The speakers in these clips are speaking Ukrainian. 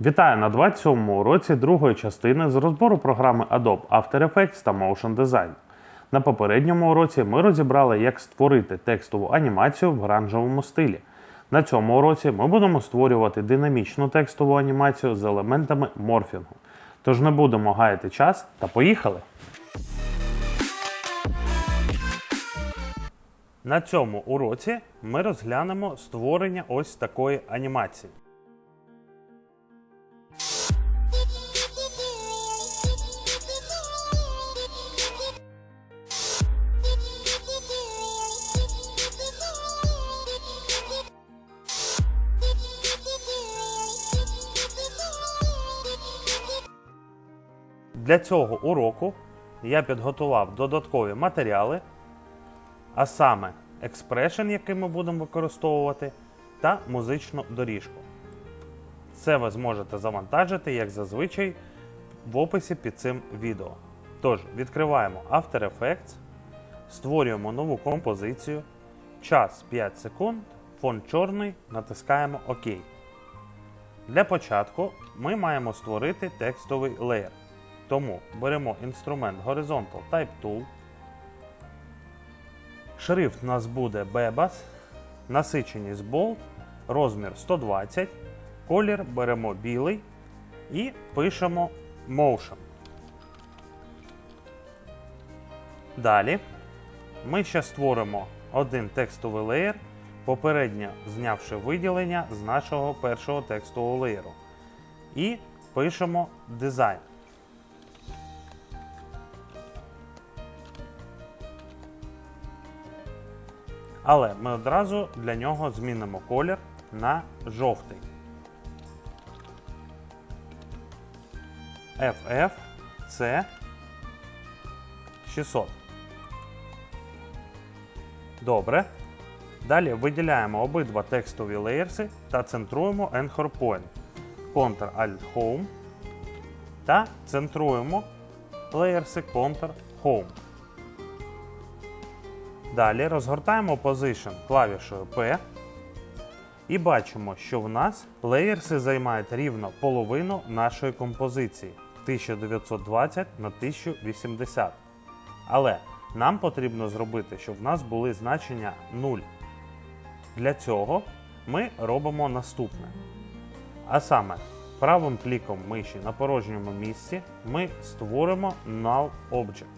Вітаю на 27-му уроці другої частини з розбору програми Adobe After Effects та Motion Design. На попередньому уроці ми розібрали, як створити текстову анімацію в оранжевому стилі. На цьому уроці ми будемо створювати динамічну текстову анімацію з елементами морфінгу. Тож не будемо гаяти час та поїхали! На цьому уроці ми розглянемо створення ось такої анімації. Для цього уроку я підготував додаткові матеріали, а саме експрешн, який ми будемо використовувати, та музичну доріжку. Це ви зможете завантажити, як зазвичай, в описі під цим відео. Тож, відкриваємо After Effects, створюємо нову композицію, час 5 секунд, фон чорний, натискаємо ОК. Для початку ми маємо створити текстовий леєр. Тому беремо інструмент Horizontal Type Tool. Шрифт у нас буде Bebas, насиченість Bold, розмір 120, колір беремо білий і пишемо Motion. Далі ми ще створимо один текстовий леєр, попередньо знявши виділення з нашого першого текстового леєру. І пишемо дизайн. Але ми одразу для нього змінимо колір на жовтий. FF це 600. Добре. Далі виділяємо обидва текстові леєрси та центруємо Anchor Point. Ctrl-Alt-Home та центруємо леєрси Ctrl-Home. Далі розгортаємо Position клавішою P і бачимо, що в нас леєрси займають рівно половину нашої композиції 1920 на 1080. Але нам потрібно зробити, щоб в нас були значення 0. Для цього ми робимо наступне. А саме, правим кліком миші на порожньому місці ми створимо Null Object.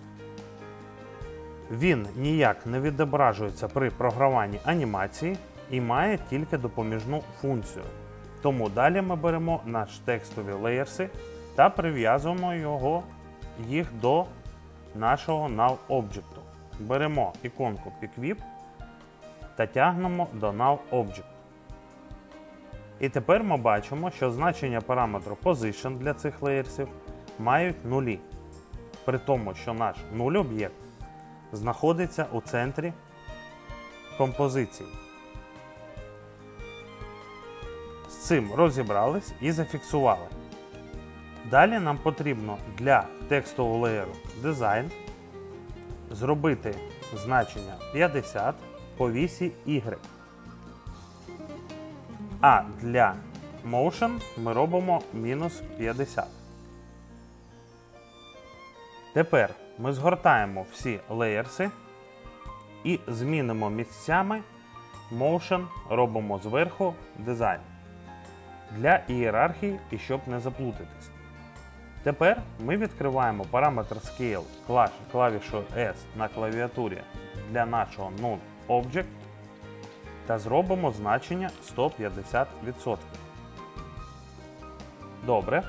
Він ніяк не відображується при програванні анімації і має тільки допоміжну функцію. Тому далі ми беремо наш текстові леєрси та прив'язуємо його, їх до нашого об'єкту. Беремо іконку PickWhip та тягнемо до null Object. І тепер ми бачимо, що значення параметру Position для цих леєрсів мають нулі. При тому, що наш нуль об'єкт знаходиться у центрі композиції. З цим розібрались і зафіксували. Далі нам потрібно для текстового леєру дизайн зробити значення 50 по вісі Y. А для Motion ми робимо мінус 50. Тепер ми згортаємо всі леєрси і змінимо місцями Motion робимо зверху дизайн для ієрархії і щоб не заплутатись. Тепер ми відкриваємо параметр Scale клаш- клавішою S на клавіатурі для нашого Null Object та зробимо значення 150%. Добре.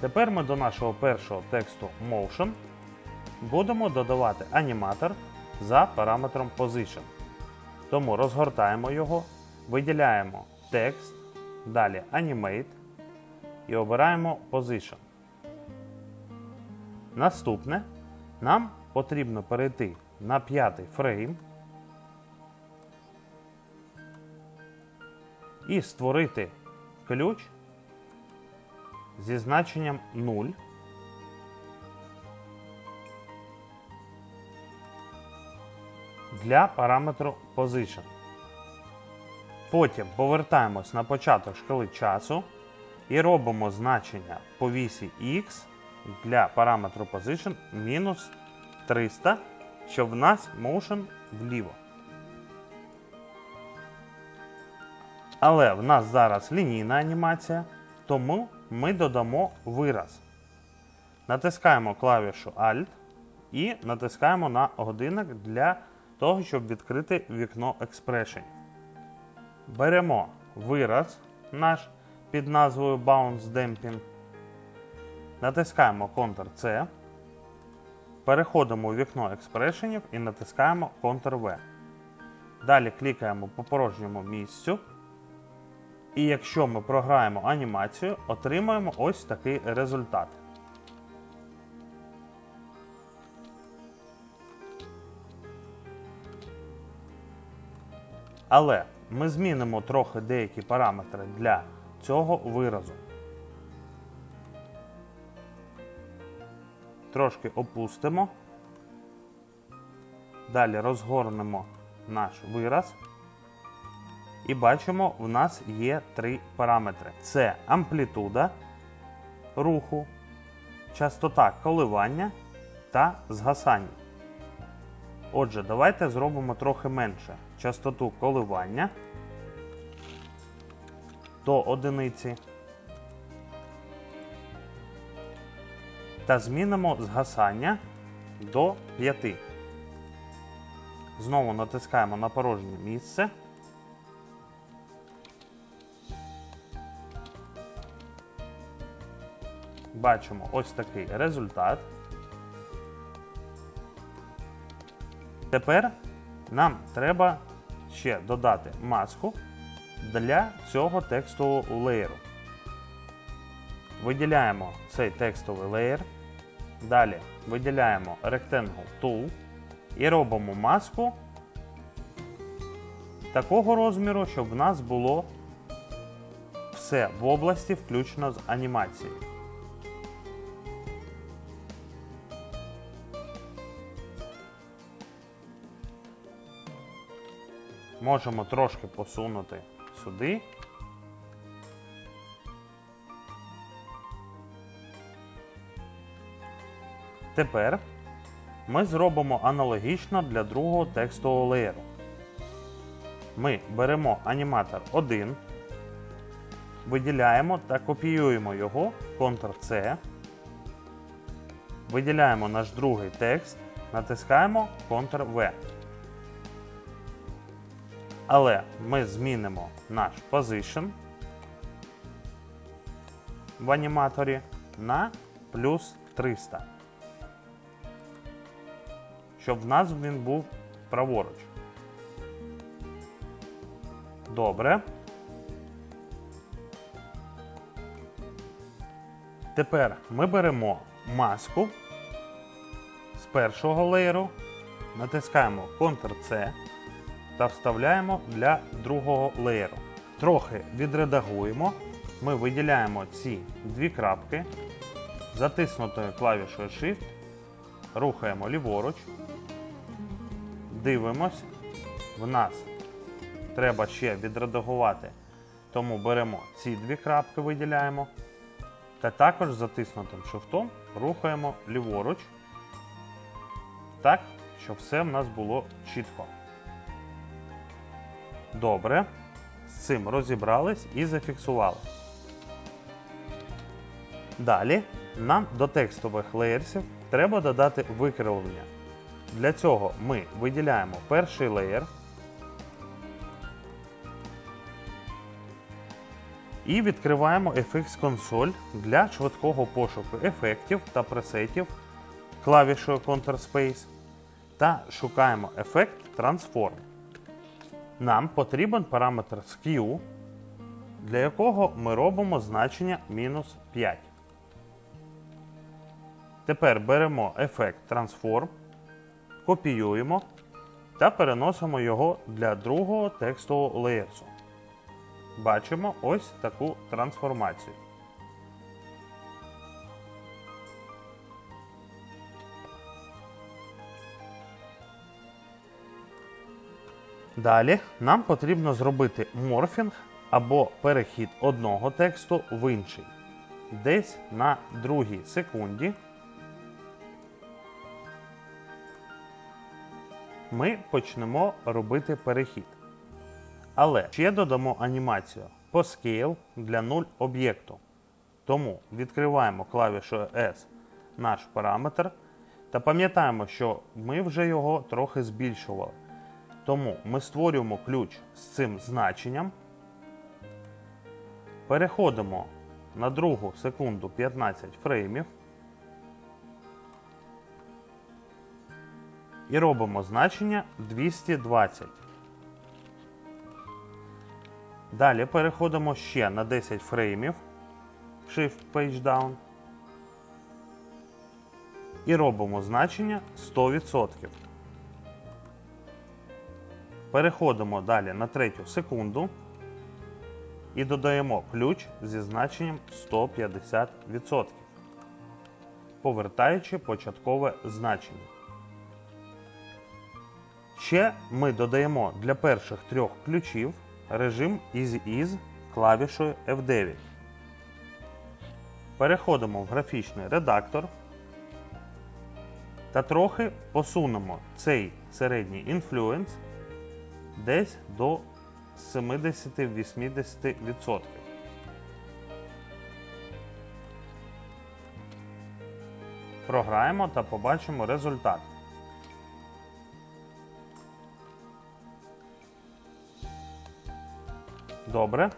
Тепер ми до нашого першого тексту Motion будемо додавати аніматор за параметром Position. Тому розгортаємо його, виділяємо текст, далі Animate і обираємо Position. Наступне нам потрібно перейти на п'ятий фрейм і створити ключ зі значенням 0. Для параметру Position. Потім повертаємось на початок шкали часу І робимо значення по вісі X для параметру position мінус 300, щоб в нас motion вліво. Але в нас зараз лінійна анімація, тому ми додамо вираз. Натискаємо клавішу Alt і натискаємо на годинник для того, щоб відкрити вікно Expression. Беремо вираз наш під назвою Bounce Damping. Натискаємо Ctrl-C. Переходимо у вікно експрешенів і натискаємо Ctrl-V. Далі клікаємо по порожньому місцю. І якщо ми програємо анімацію, отримаємо ось такий результат. Але ми змінимо трохи деякі параметри для цього виразу. Трошки опустимо. Далі розгорнемо наш вираз. І бачимо, в нас є три параметри: це амплітуда руху, частота коливання та згасання. Отже, давайте зробимо трохи менше частоту коливання до одиниці. Та змінимо згасання до 5. Знову натискаємо на порожнє місце. Бачимо ось такий результат. Тепер нам треба ще додати маску для цього текстового леєру. Виділяємо цей текстовий леєр. Далі виділяємо Rectangle Tool і робимо маску такого розміру, щоб в нас було все в області, включно з анімацією. Можемо трошки посунути сюди. Тепер ми зробимо аналогічно для другого текстового леєру. Ми беремо аніматор 1, виділяємо та копіюємо його Ctrl-C, виділяємо наш другий текст, натискаємо Ctrl-V. Але ми змінимо наш position в аніматорі на плюс 300. Щоб в нас він був праворуч. Добре. Тепер ми беремо маску з першого леєру, натискаємо Ctrl-C та вставляємо для другого леєру. Трохи відредагуємо. Ми виділяємо ці дві крапки, затиснутою клавішою Shift, рухаємо ліворуч, дивимось. В нас треба ще відредагувати, тому беремо ці дві крапки, виділяємо. Та також затиснутим шифтом рухаємо ліворуч, так, щоб все в нас було чітко. Добре. З цим розібрались і зафіксували. Далі нам до текстових леєрсів треба додати викривлення. Для цього ми виділяємо перший леєр і відкриваємо FX консоль для швидкого пошуку ефектів та пресетів клавішою Ctrl-Space та шукаємо ефект Transform. Нам потрібен параметр Skew, для якого ми робимо значення мінус 5. Тепер беремо ефект Transform, копіюємо та переносимо його для другого текстового леєрсу. Бачимо ось таку трансформацію. Далі нам потрібно зробити морфінг або перехід одного тексту в інший. Десь на другій секунді ми почнемо робити перехід. Але ще додамо анімацію по Scale для 0 об'єкту. Тому відкриваємо клавішою S наш параметр та пам'ятаємо, що ми вже його трохи збільшували. Тому ми створюємо ключ з цим значенням. Переходимо на другу секунду 15 фреймів. І робимо значення 220. Далі переходимо ще на 10 фреймів. Shift Page Down. І робимо значення 100%. Переходимо далі на третю секунду і додаємо ключ зі значенням 150%, повертаючи початкове значення. Ще ми додаємо для перших трьох ключів режим Easy-Ease клавішою F9. Переходимо в графічний редактор та трохи посунемо цей середній інфлюенс десь до 70-80%. Програємо та побачимо результат. Добре.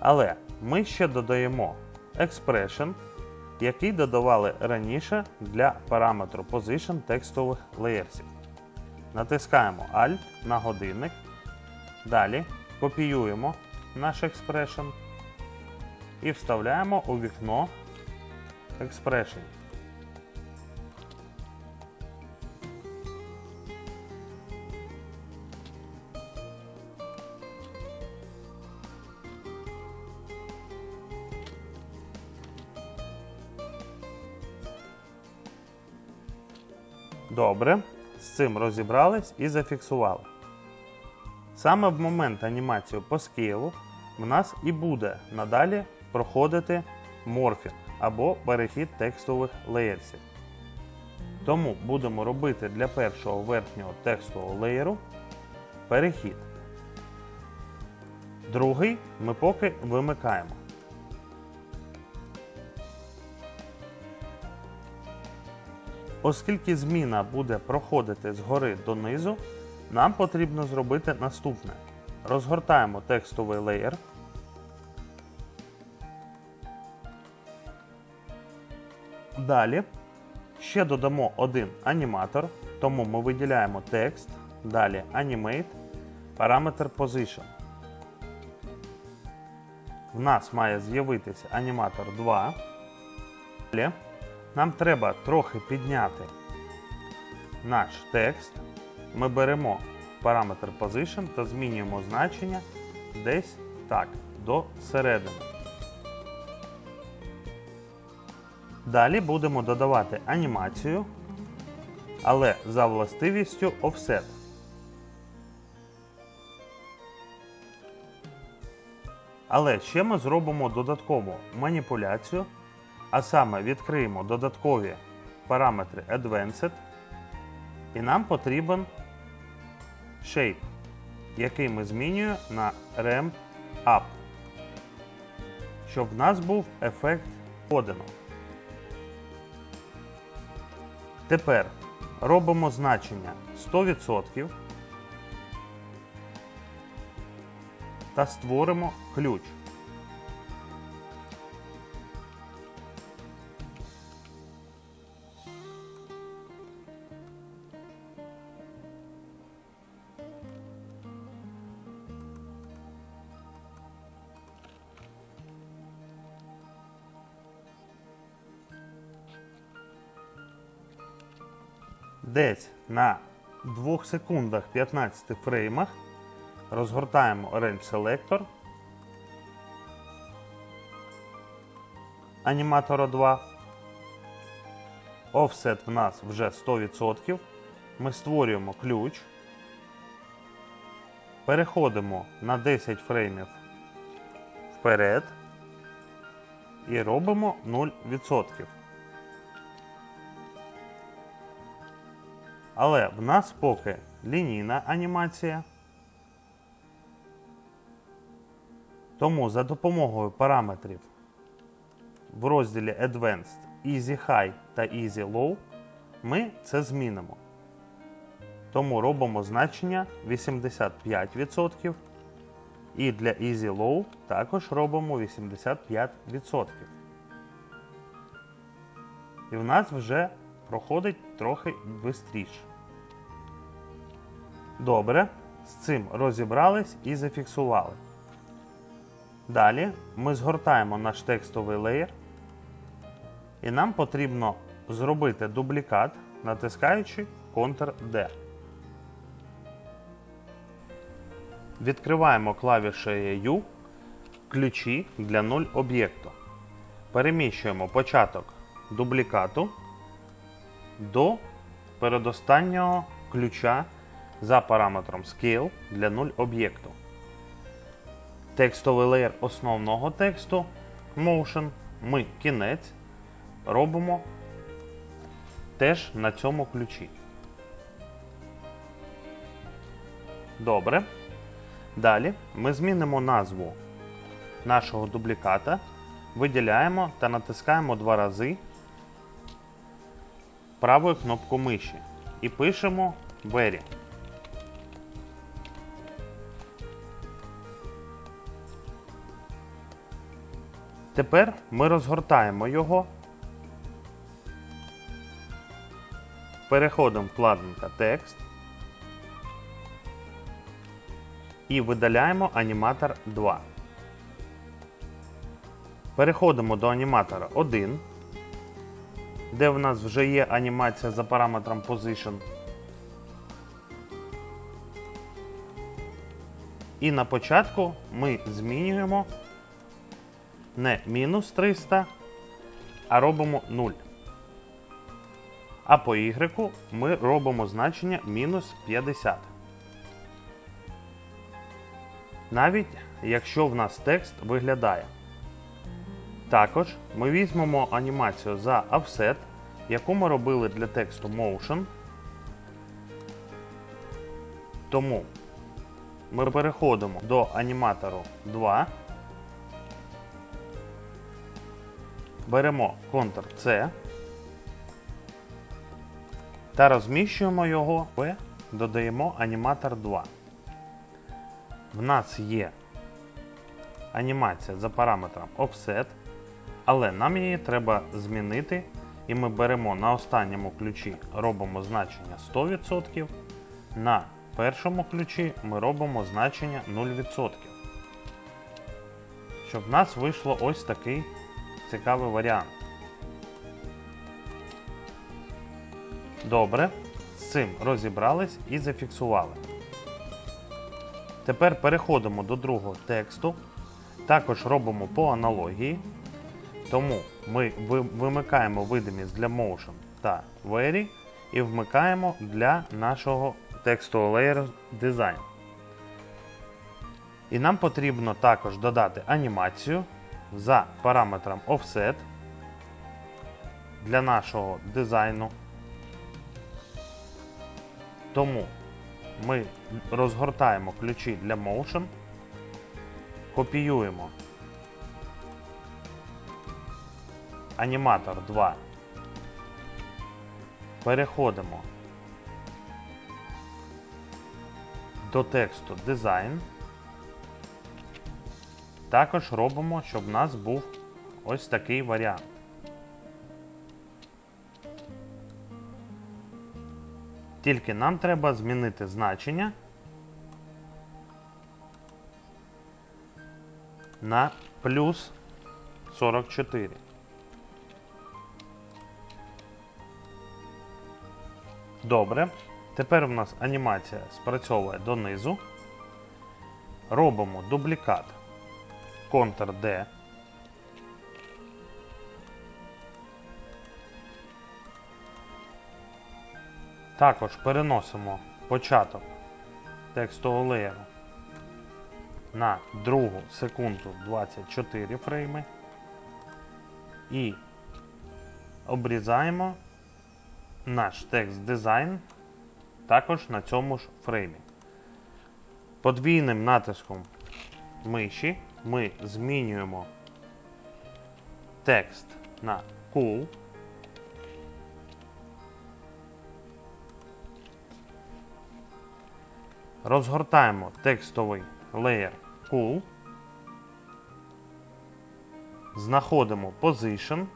Але ми ще додаємо expression, який додавали раніше для параметру position текстових леєрсів. Натискаємо Alt на годинник. Далі копіюємо наш expression і вставляємо у вікно expression. Добре, з цим розібрались і зафіксували. Саме в момент анімації по скейлу в нас і буде надалі проходити морфінг або перехід текстових леєрсів. Тому будемо робити для першого верхнього текстового леєру перехід. Другий ми поки вимикаємо. Оскільки зміна буде проходити згори донизу, нам потрібно зробити наступне. Розгортаємо текстовий леєр. Далі ще додамо один аніматор, тому ми виділяємо текст, далі Animate, параметр Position. В нас має з'явитися аніматор 2. Далі нам треба трохи підняти наш текст. Ми беремо параметр Position та змінюємо значення десь так, до середини. Далі будемо додавати анімацію, але за властивістю Offset. Але ще ми зробимо додаткову маніпуляцію, а саме відкриємо додаткові параметри Advanced, і нам потрібен Shape, який ми змінюємо на Ramp Up, щоб в нас був ефект подано. Тепер робимо значення 100% та створимо ключ. Десь на 2 секундах 15 фреймах розгортаємо Range Selector аніматора 2. Offset в нас вже 100%. Ми створюємо ключ переходимо на 10 фреймів вперед і робимо 0%. Але в нас поки лінійна анімація. Тому за допомогою параметрів в розділі Advanced Easy High та Easy Low ми це змінимо. Тому робимо значення 85% і для Easy Low також робимо 85%. І в нас вже проходить трохи швидше. Добре, з цим розібрались і зафіксували. Далі ми згортаємо наш текстовий леєр, і нам потрібно зробити дублікат, натискаючи Ctrl-D. Відкриваємо клавішею U ключі для 0 об'єкту. Переміщуємо початок дублікату до передостаннього ключа за параметром Scale для 0 об'єкту. Текстовий леєр основного тексту Motion ми кінець робимо теж на цьому ключі. Добре. Далі ми змінимо назву нашого дубліката, виділяємо та натискаємо два рази правою кнопку миші і пишемо Very. Тепер ми розгортаємо його. Переходимо вкладинка Текст і видаляємо аніматор 2. Переходимо до аніматора 1, де в нас вже є анімація за параметром Position. І на початку ми змінюємо не мінус 300, а робимо 0. А по Y ми робимо значення мінус 50. Навіть якщо в нас текст виглядає. Також ми візьмемо анімацію за Offset, яку ми робили для тексту Motion. Тому ми переходимо до аніматору 2. Беремо Ctrl-C та розміщуємо його в додаємо аніматор 2. В нас є анімація за параметром Offset, але нам її треба змінити. І ми беремо на останньому ключі, робимо значення 100%. На першому ключі ми робимо значення 0%. Щоб в нас вийшло ось такий цікавий варіант. Добре, з цим розібрались і зафіксували. Тепер переходимо до другого тексту. Також робимо по аналогії. Тому ми вимикаємо видимість для Motion та Very і вмикаємо для нашого текстового Layer Design. І нам потрібно також додати анімацію за параметром Offset для нашого дизайну. Тому ми розгортаємо ключі для Motion, копіюємо аніматор 2. Переходимо до тексту дизайн. Також робимо, щоб в нас був ось такий варіант. Тільки нам треба змінити значення на плюс 44. Добре. Тепер у нас анімація спрацьовує донизу. Робимо дублікат Ctrl-D. Також переносимо початок текстового леєру на другу секунду 24 фрейми і обрізаємо наш текст дизайн також на цьому ж фреймі. Подвійним натиском миші ми змінюємо текст на cool. Розгортаємо текстовий layer cool. Знаходимо position.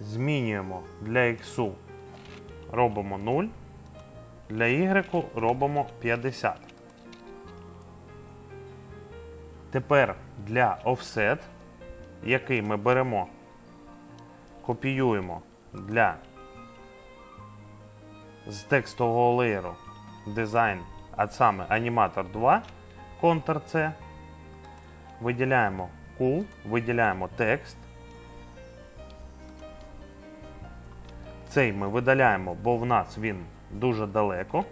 Змінюємо для X робимо 0, для Y робимо 50. Тепер для offset, який ми беремо, копіюємо для з текстового леєру дизайн, а саме Animator 2, Ctrl-C, виділяємо Cool, виділяємо текст. Цей ми видаляємо, бо в нас він дуже далеко.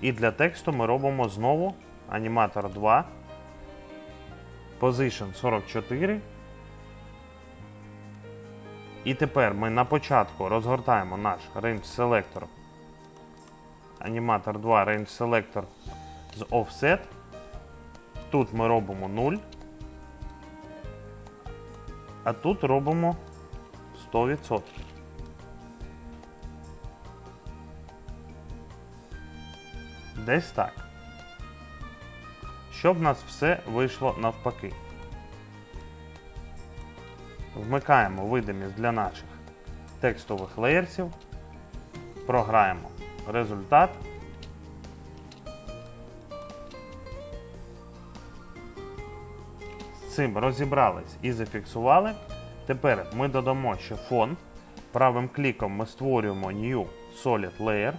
І для тексту ми робимо знову Animator 2, Position 44. І тепер ми на початку розгортаємо наш Range Selector. Animator 2 Range Selector з Offset. Тут ми робимо 0. А тут робимо 100%. Десь так. Щоб в нас все вийшло навпаки. Вмикаємо видимість для наших текстових леєрсів, програємо результат. З цим розібрались і зафіксували. Тепер ми додамо ще фон. Правим кліком ми створюємо New Solid Layer.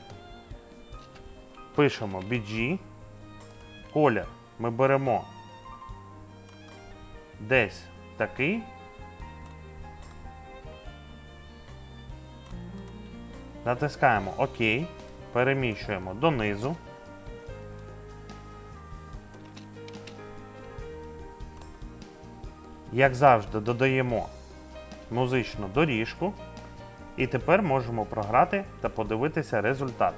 Пишемо BG. Колір ми беремо десь такий. Натискаємо ОК, переміщуємо донизу. Як завжди, додаємо музичну доріжку. І тепер можемо програти та подивитися результат.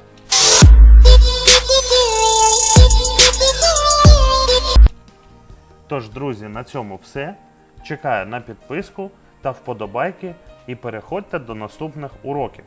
Тож, друзі, на цьому все. Чекаю на підписку та вподобайки і переходьте до наступних уроків.